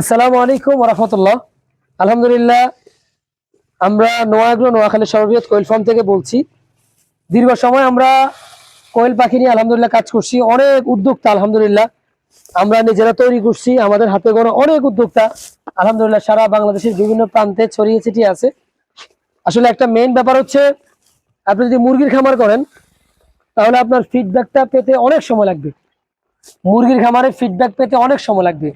আসসালামু আলাইকুম রহমতুল্লাহ। আলহামদুলিল্লাহ, আমরা নোয়াগ্রো নোয়াখালী সর্ববৃহৎ কোয়েল ফার্ম থেকে বলছি। দীর্ঘ সময় আমরা কোয়েল পাখি নিয়ে আলহামদুলিল্লাহ কাজ করছি। অনেক উদ্যোক্তা, আলহামদুলিল্লাহ, আমরা নিজেরা তৈরি করছি। আমাদের হাতে কোনো অনেক উদ্যোক্তা, আলহামদুলিল্লাহ, সারা বাংলাদেশের বিভিন্ন প্রান্তে ছড়িয়ে ছিটিয়ে আছে। আসলে একটা মেইন ব্যাপার হচ্ছে, আপনি যদি মুরগির খামার করেন, তাহলে আপনার ফিডব্যাকটা পেতে অনেক সময় লাগবে। মুরগির খামারে ফিডব্যাক পেতে অনেক সময় লাগবে।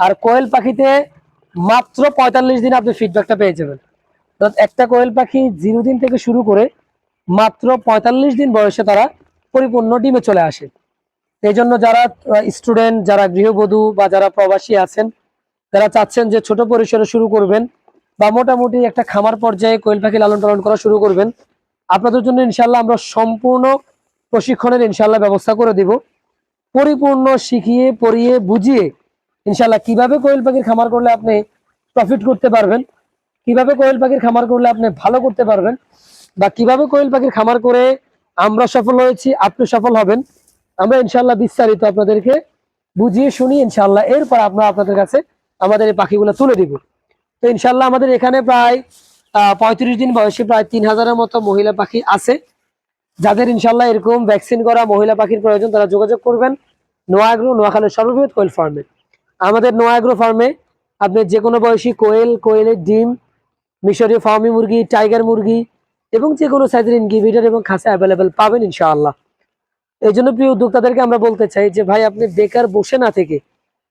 আর কোয়েল পাখিতে মাত্র পঁয়তাল্লিশ দিন আপনি ফিডব্যাকটা পেয়ে যাবেন। একটা কোয়েল পাখি জিরো দিন থেকে শুরু করে মাত্র পঁয়তাল্লিশ দিন বয়সে তারা পরিপূর্ণ ডিমে চলে আসে। এই জন্য যারা স্টুডেন্ট যারা গৃহবধূ বা যারা প্রবাসী আছেন যারা চাচ্ছেন যে ছোট পরিসরে শুরু করবেন বা মোটামুটি একটা খামার পর্যায়ে কোয়েল পাখি লালন পালন করা শুরু করবেন। আপনাদের জন্য ইনশাল্লাহ আমরা সম্পূর্ণ প্রশিক্ষণের ইনশাল্লাহ ব্যবস্থা করে দিব। পরিপূর্ণ শিখিয়ে, পড়িয়ে, বুঝিয়ে ইনশাল্লাহ কীভাবে কোয়েল পাখির খামার করলে আপনি প্রফিট করতে পারবেন? কীভাবে কোয়েল পাখির খামার করলে আপনি ভালো করতে পারবেন? বা কীভাবে কোয়েল পাখির খামার করে আমরা সফল হয়েছি, আপনি সফল হবেন? আমরা ইনশাল্লাহ বিস্তারিত আপনাদেরকে বুঝিয়ে শুনি ইনশাল্লাহ এরপর আমরা আপনাদের কাছে আমাদের এই পাখিগুলো তুলে দিব। তো ইনশাল্লাহ আমাদের এখানে প্রায় পঁয়ত্রিশ দিন বয়সে প্রায় তিন হাজারের মতো মহিলা পাখি আছে। যাদের ইনশাল্লাহ এরকম ভ্যাকসিন করা মহিলা পাখির প্রয়োজন, তারা যোগাযোগ করবেন। নোয়াগ্রো, নোয়াখালীর সর্ববৃহৎ কোয়েল ফার্মে আমাদের নোয়াগ্রো ফার্মে আপনি যে কোনো বয়সী কোয়েল, কোয়েলের ডিম, মিশরীয় ফার্মি মুরগি, টাইগার মুরগি এবং যে কোনো সাইজের ইনকিউবেটর এবং খাঁচা অ্যাভেলেবেল পাবেন ইনশাআল্লাহ। এই জন্য প্রিয় উদ্যোক্তাদেরকে আমরা বলতে চাই যে, ভাই, আপনি বেকার বসে না থেকে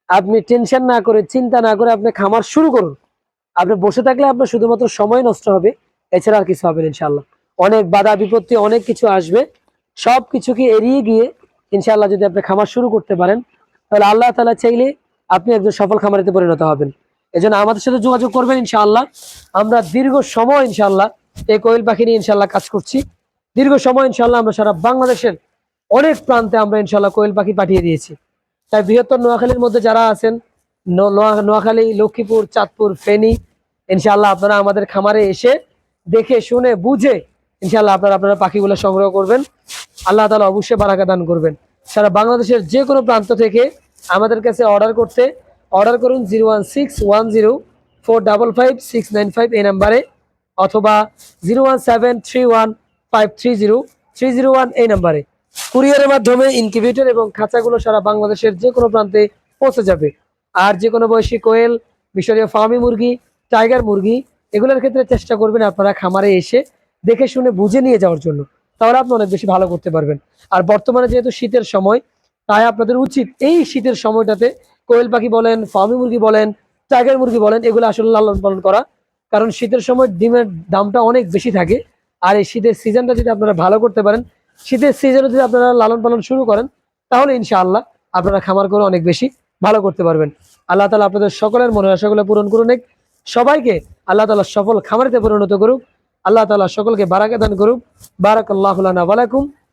আপনি টেনশন না করে, চিন্তা না করে আপনি খামার শুরু করুন। আপনি বসে থাকলে আপনার শুধুমাত্র সময় নষ্ট হবে, এছাড়া আর কিছু হবে না ইনশাআল্লাহ। অনেক বাধা বিপত্তি, অনেক কিছু আসবে। সব কিছুকে এড়িয়ে গিয়ে ইনশাআল্লাহ যদি আপনি খামার শুরু করতে পারেন, তাহলে আল্লাহ তালা চাইলে আপনি একজন সফল খামারিতে পরিণত হবেন। এজন্য আমাদের সাথে যোগাযোগ করবেন ইনশাআল্লাহ। আমরা দীর্ঘ সময় ইনশাআল্লাহ এই কোয়েল পাখি নিয়ে ইনশাআল্লাহ কাজ করছি। দীর্ঘ সময় ইনশাআল্লাহ আমরা সারা বাংলাদেশের অনেক প্রান্তে আমরা ইনশাআল্লাহ কোয়েল পাখি পাঠিয়ে দিয়েছি। তাই বৃহত্তর নোয়াখালীর মধ্যে যারা আছেন নোয়া- নোয়াখালী, লক্ষ্মীপুর, চাঁদপুর, ফেনী, ইনশাআল্লাহ আপনারা আমাদের খামারে এসে দেখে, শুনে, বুঝে ইনশাআল্লাহ আপনারা আপনারা পাখিগুলো সংগ্রহ করবেন। আল্লাহ তালা অবশ্যই বারাকা দান করবেন। সারা বাংলাদেশের যে কোনো প্রান্ত থেকে আমাদের কাছে অর্ডার করতে অর্ডার করুন zero one six one zero four double five six nine five এই নাম্বারে অথবা zero one seven three one five three zero three zero one এই নাম্বারে কুরিয়ারের মাধ্যমে ইনকিউবেটর এবং খাঁচাগুলো সারা বাংলাদেশের যে কোনো প্রান্তে পৌঁছে যাবে। আর যে কোনো বয়সী কোয়েল, মিশরীয় ফার্মি মুরগি, টাইগার মুরগি, এগুলোর ক্ষেত্রে চেষ্টা করবেন আপনারা খামারে এসে দেখে শুনে বুঝে নিয়ে যাওয়ার জন্য। তাহলে আপনি অনেক বেশি ভালো করতে পারবেন। আর বর্তমানে যেহেতু শীতের সময় তাই আপনাদের উচিত এই শীতের সময়টাতে কোয়েল পাখি বলেন, ফার্মি মুরগি বলেন, টাইগার মুরগি বলেন, এগুলো আসলে লালন পালন করা। কারণ শীতের সময় ডিমের দামটা অনেক বেশি থাকে। আর এই শীতের সিজনটা যদি আপনারা ভালো করতে পারেন, শীতের সিজনে যদি আপনারা লালন পালন শুরু করেন, তাহলে ইনশাআল্লাহ আপনারা খামার করে অনেক বেশি ভালো করতে পারবেন। আল্লাহ তালা আপনাদের সকলের মনের আশাগুলো পূরণ করুন সবাইকে আল্লাহ তালা সফল খামারিতে পরিণত করুক। আল্লাহ তালা সকলকে বারাকা দান করুক। বারাক আল্লাহ আলাইকুম